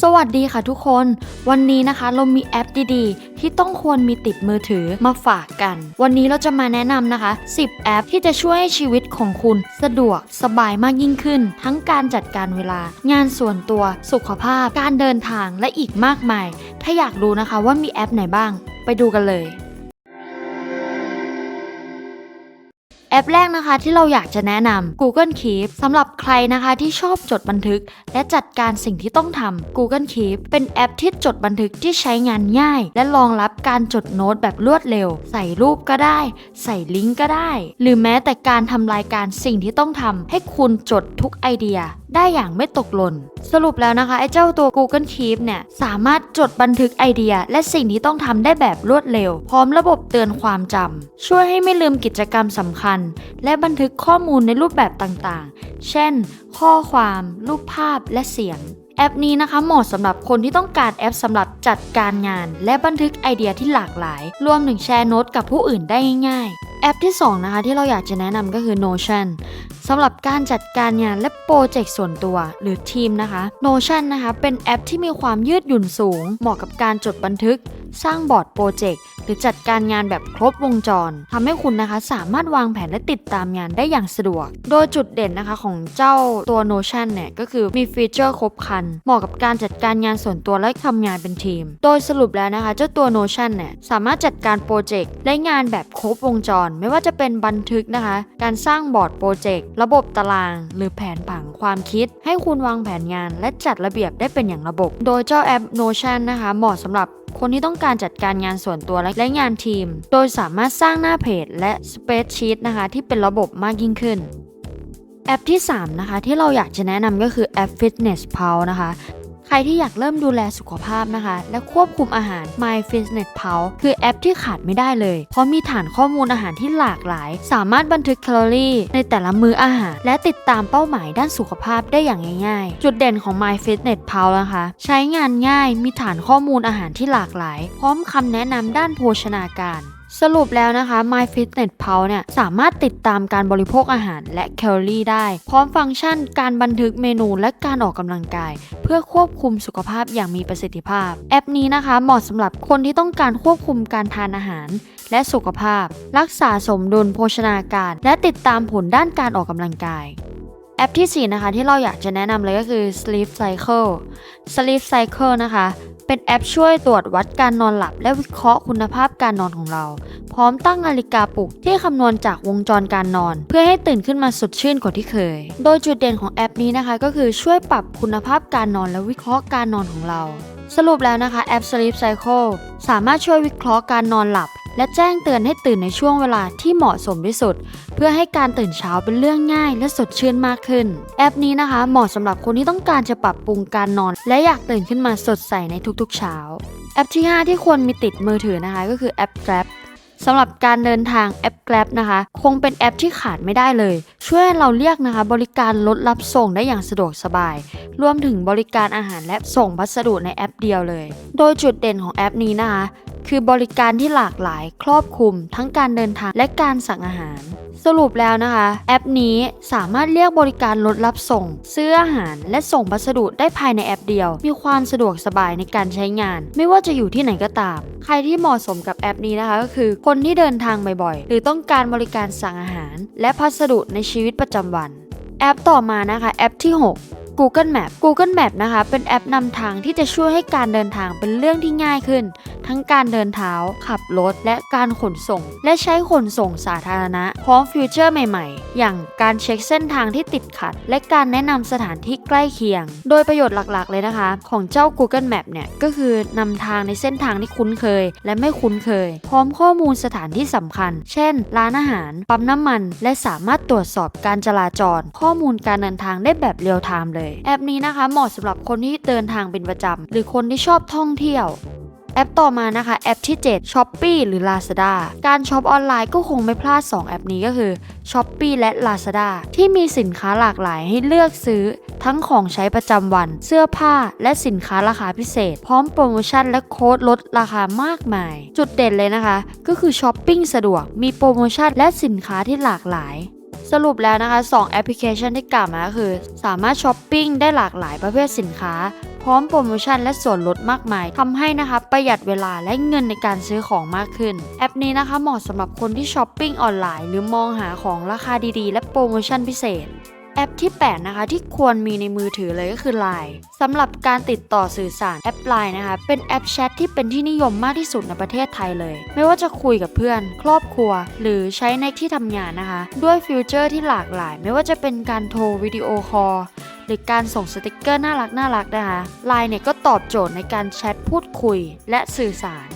สวัสดีค่ะทุกคน วันนี้นะคะเรามีแอปดีๆ ที่ต้องควรมีติดมือถือมาฝากกัน วันนี้เราจะมาแนะนำนะคะ 10 แอปที่จะช่วยให้ชีวิตของคุณ สะดวกสบายมากยิ่งขึ้น ทั้งการจัดการเวลา งานส่วนตัวสุขภาพ การเดินทางและอีกมากมาย ถ้าอยากรู้นะคะว่ามีแอปไหนบ้าง ไปดูกันเลย แอปแรกนะคะที่เราอยากจะแนะนำ Google Keep สำหรับใครนะคะที่ชอบจดบันทึก และจัดการสิ่งที่ต้องทำ Google Keep เป็นแอปที่จดบันทึกที่ใช้งานง่าย และรองรับการจดโน้ตแบบรวดเร็ว ใส่รูปก็ได้ ใส่ลิงก์ก็ได้ หรือแม้แต่การทำรายการสิ่งที่ต้องทำให้คุณจดทุกไอเดียได้อย่างไม่ตกหล่น สรุปแล้วนะคะ ไอ้เจ้าตัว Google Keep เนี่ย สามารถจดบันทึกไอเดีย และสิ่งที่ต้องทำได้แบบรวดเร็ว พร้อมระบบเตือนความจำช่วยให้ไม่ลืมกิจกรรมสำคัญและบันทึกข้อมูลในรูปแบบต่างๆ เช่น ข้อความ รูปภาพ และเสียง แอปนี้นะคะเหมาะสำหรับคนที่ต้องการแอปสำหรับจัดการงาน และบันทึกไอเดียที่หลากหลาย รวมถึงแชร์โน้ตกับผู้อื่นได้ง่ายๆ แอปที่ 2 นะคะที่เราอยากจะแนะนำก็คือ Notion สำหรับการจัดการงานและโปรเจกต์ส่วนตัวหรือทีมนะคะ Notion นะคะเป็นแอปที่มีความยืดหยุ่นสูง เหมาะกับการจดบันทึก สร้างบอร์ดโปรเจกต์ หรือจัดการงานแบบครบวงจรทำให้คุณนะคะสามารถวางแผนและติดตามงานได้อย่างสะดวก โดยจุดเด่นนะคะของเจ้าตัว Notion เนี่ยก็คือมีฟีเจอร์ครบครัน เหมาะกับการจัดการงานส่วนตัวและทำงานเป็นทีม โดยสรุปแล้วนะคะ เจ้าตัว Notion เนี่ยสามารถจัดการโปรเจกต์และงานแบบครบวงจร ไม่ว่าจะเป็นบันทึกนะคะ การสร้างบอร์ดโปรเจกต์ระบบตาราง หรือแผนผังความคิด ให้คุณวางแผนงาน และจัดระเบียบได้เป็นอย่างระบบ โดยเจ้าแอป Notion นะคะ เหมาะสำหรับ คนที่ต้องการจัดการงานส่วนตัวและงานทีม โดยสามารถสร้างหน้าเพจและ Spreadsheet นะคะที่เป็นระบบมากยิ่งขึ้นแอปที่ 3 นะคะ ที่เราอยากจะแนะนำก็คือแอป Fitness Pal นะคะ รที่อยากเริ่มดูแลสุขภาพนะคะ และควบคุมอาหาร My Fitness Pal คือแอปที่ขาดไม่ได้เลย เพราะมีฐานข้อมูลอาหารที่หลากหลาย สามารถบันทึกแคลอรี่ ในแต่ละมื้ออาหาร และติดตามเป้าหมายด้านสุขภาพได้อย่างง่ายๆ จุดเด่นของ My Fitness Pal นะคะ ใช้งานง่ายมีฐานข้อมูลอาหารที่หลากหลาย พร้อมคำแนะนำด้านโภชนาการ สรุปแล้วนะคะ My Fitness Pal เนี่ยสามารถติดตามการบริโภคอาหารและแคลอรี่ได้ พร้อมฟังก์ชันการบันทึกเมนูและการออกกำลังกาย เพื่อควบคุมสุขภาพอย่างมีประสิทธิภาพ แอปนี้นะคะ เหมาะสำหรับคนที่ต้องการควบคุมการทานอาหาร และสุขภาพ รักษาสมดุลโภชนาการ และติดตามผลด้านการออกกำลังกาย ปที่ 4 นะคะ ที่เราอยากจะแนะนำเลยก็คือ Sleep Cycle Sleep Cycle นะคะ เป็นแอปช่วยตรวจวัดการนอนหลับ และวิเคราะห์คุณภาพการนอนของเรา พร้อมตั้งนาฬิกาปลุกที่คำนวณจากวงจรการนอน เพื่อให้ตื่นขึ้นมาสดชื่นกว่าที่เคย โดยจุดเด่นของแอปนี้นะคะ ก็คือช่วยปรับคุณภาพการนอนและวิเคราะห์การนอนของเรา สรุปแล้วนะคะแอป Sleep Cycle สามารถช่วยวิเคราะห์การนอนหลับ และแจ้งเตือนให้ตื่นในช่วงเวลาที่เหมาะสมที่สุด เพื่อให้การตื่นเช้าเป็นเรื่องง่ายและสดชื่นมากขึ้น แอปนี้นะคะ เหมาะสำหรับคนที่ต้องการจะปรับปรุงการนอน และอยากตื่นขึ้นมาสดใสในทุกๆเช้า แอปที่ 5 ที่ควรมีติดมือถือนะคะก็คือแอป Grab สำหรับการเดินทางแอป Grab นะคะ คงเป็นแอปที่ขาดไม่ได้เลย ช่วยเราเรียกนะคะ บริการรถรับส่งได้อย่างสะดวกสบาย รวมถึงบริการอาหารและส่งพัสดุในแอปเดียวเลย โดยจุดเด่นของแอปนี้นะคะ คือบริการที่หลากหลายครอบคลุม ทั้งการเดินทางและการสั่งอาหาร สรุปแล้วนะคะ แอปนี้สามารถเรียกบริการรถรับส่ง ซื้ออาหารและส่งพัสดุได้ภายในแอปเดียว มีความสะดวกสบายในการใช้งาน ไม่ว่าจะอยู่ที่ไหนก็ตาม ใครที่เหมาะสมกับแอปนี้นะคะก็คือ คนที่เดินทางบ่อยๆ หรือต้องการบริการสั่งอาหาร และพัสดุในชีวิตประจำวัน แอปต่อมานะคะแอปที่ 6 Google Map Google Map นะคะ เป็นแอปนำทางที่จะช่วยให้การเดินทางเป็นเรื่องที่ง่ายขึ้น ทั้งการเดินเท้า ขับรถ และการขนส่ง และใช้ขนส่งสาธารณะ พร้อมฟิวเจอร์ใหม่ๆ อย่างการเช็คเส้นทางที่ติดขัด และการแนะนำสถานที่ใกล้เคียง โดยประโยชน์หลักๆ เลยนะคะ ของเจ้า Google Map เนี่ย ก็คือนำทางในเส้นทางที่คุ้นเคย และไม่คุ้นเคย พร้อมข้อมูลสถานที่สำคัญ เช่น ร้านอาหาร ปั๊มน้ำมัน และสามารถตรวจสอบการจราจร ข้อมูลการเดินทางได้แบบเรียลไทม์เลยแอปนี้นะคะเหมาะสำหรับคนที่เดินทางเป็นประจำหรือคนที่ชอบท่องเที่ยวแอปต่อมานะคะ แอปที่ 7 s h o p e e หรือ Lazada การช็อปออนไลน์ก็คงไม่พลาด 2 แอปนี้ก็คือ s h o p e e และ Lazada ที่มีสินค้าหลากหลายให้เลือกซื้อ ทั้งของใช้ประจำวัน เสื้อผ้า และสินค้าราคาพิเศษ พร้อมโปรโมชั่นและโค้ดลดราคามากมาย จุดเด่นเลยนะคะ ก็คือช้อปปิ้งสะดวกมีโปรโมชั่นและสินค้าที่หลากหลาย สรุปแล้วนะคะ 2 แอปพลิเคชันที่กล่าวมาคือ สามารถช้อปปิ้งได้หลากหลายประเภทสินค้า พร้อมโปรโมชั่นและส่วนลดมากมายทำให้นะคะประหยัดเวลาและเงินในการซื้อของมากขึ้น แอปนี้นะคะเหมาะสำหรับคนที่ช้อปปิ้งออนไลน์ หรือมองหาของราคาดีๆ และโปรโมชั่นพิเศษ แอปที่ 8 นะคะ ที่ควรมีในมือถือเลยก็คือ Line สำหรับการติดต่อสื่อสารแอป Line นะคะ เป็นแอปแชทที่เป็นที่นิยมมากที่สุดในประเทศไทยเลย ไม่ว่าจะคุยกับเพื่อน ครอบครัว หรือใช้ในที่ทำงานนะคะ ด้วยฟิวเจอร์ที่หลากหลาย ไม่ว่าจะเป็นการโทรวิดีโอคอลหรือการส่งสติกเกอร์น่ารักน่ารักนะคะ Line เนี่ยก็ตอบโจทย์ในการแชทพูดคุยและสื่อสาร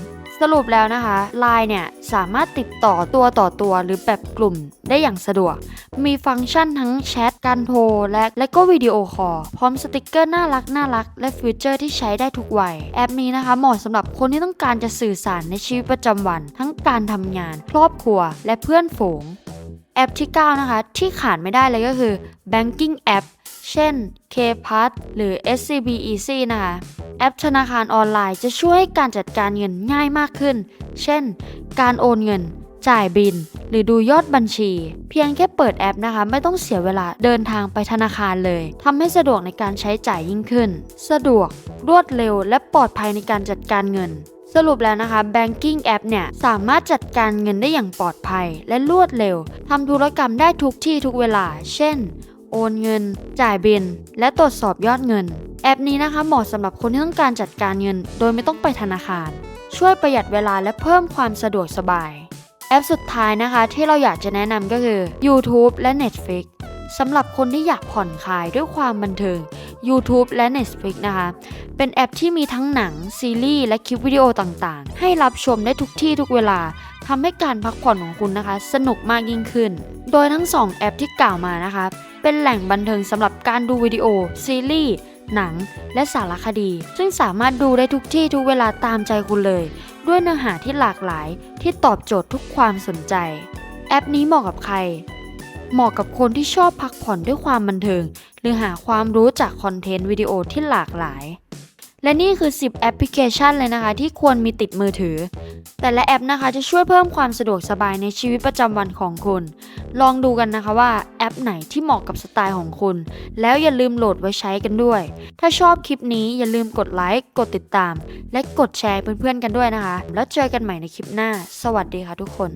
สรุปแล้วนะคะ Line เนี่ยสามารถติดต่อตัวต่อตัวหรือแบบกลุ่มได้อย่างสะดวก มีฟังก์ชันทั้งแชท การโทร และและก็วิดีโอคอล พร้อมสติกเกอร์น่ารักน่ารัก และฟีเจอร์ที่ใช้ได้ทุกวัย แอปนี้นะคะเหมาะสำหรับคนที่ต้องการจะสื่อสารในชีวิตประจำวัน ทั้งการทำงาน ครอบครัว และเพื่อนฝูง แอปที่ 9 นะคะ ที่ขาดไม่ได้เลยก็คือ Banking App เช่น KPass หรือ SCB Easy นะคะ แอปธนาคารออนไลน์จะช่วยให้การจัดการเงินง่ายมากขึ้น เช่น การโอนเงิน จ่ายบิน หรือดูยอดบัญชี เพียงแค่เปิดแอปนะคะ ไม่ต้องเสียเวลาเดินทางไปธนาคารเลยทำให้สะดวกในการใช้จ่ายยิ่งขึ้น สะดวก รวดเร็ว และปลอดภัยในการจัดการเงินสรุปแล้วนะคะ Banking App เนี่ยสามารถจัดการเงินได้อย่างปลอดภัย และรวดเร็วทำธุรกรรมได้ทุกที่ทุกเวลา เช่น โอนเงิน จ่ายบิน และตรวจสอบยอดเงิน แอปนี้นะคะเหมาะสำหรับคนที่ต้องการจัดการเงิน โดยไม่ต้องไปธนาคาร ช่วยประหยัดเวลาและเพิ่มความสะดวกสบาย แอปสุดท้ายนะคะที่เราอยากจะแนะนำก็คือ YouTube และ Netflix สำหรับคนที่อยากผ่อนคลายด้วยความบันเทิง YouTube และ Netflix นะคะ เป็นแอปที่มีทั้งหนัง ซีรีส์ และคลิปวิดีโอต่างๆ ให้รับชมได้ทุกที่ทุกเวลา ทำให้การพักผ่อนของคุณนะคะ สนุกมากยิ่งขึ้น โดยทั้ง 2 แอปที่กล่าวมานะคะ เป็นแหล่งบันเทิงสำหรับการดูวิดีโอ ซีรีส์ หนัง และสารคดี ซึ่งสามารถดูได้ทุกที่ทุกเวลาตามใจคุณเลย ด้วยเนื้อหาที่หลากหลายที่ตอบโจทย์ทุกความสนใจ แอปนี้เหมาะกับใคร เหมาะกับคนที่ชอบพักผ่อนด้วยความบันเทิง หรือหาความรู้จากคอนเทนต์วิดีโอที่หลากหลาย และนี่คือ 10 แอปพลิเคชันเลยนะคะ ที่ควรมีติดมือถือ แต่ละแอปนะคะจะช่วยเพิ่มความสะดวกสบายในชีวิตประจำวันของคุณ ลองดูกันนะคะว่าแอปไหนที่เหมาะกับสไตล์ของคุณ แล้วอย่าลืมโหลดไว้ใช้กันด้วย ถ้าชอบคลิปนี้อย่าลืมกดไลค์ กดติดตาม และกดแชร์เพื่อนๆกันด้วยนะคะ แล้วเจอกันใหม่ในคลิปหน้า สวัสดีค่ะทุกคน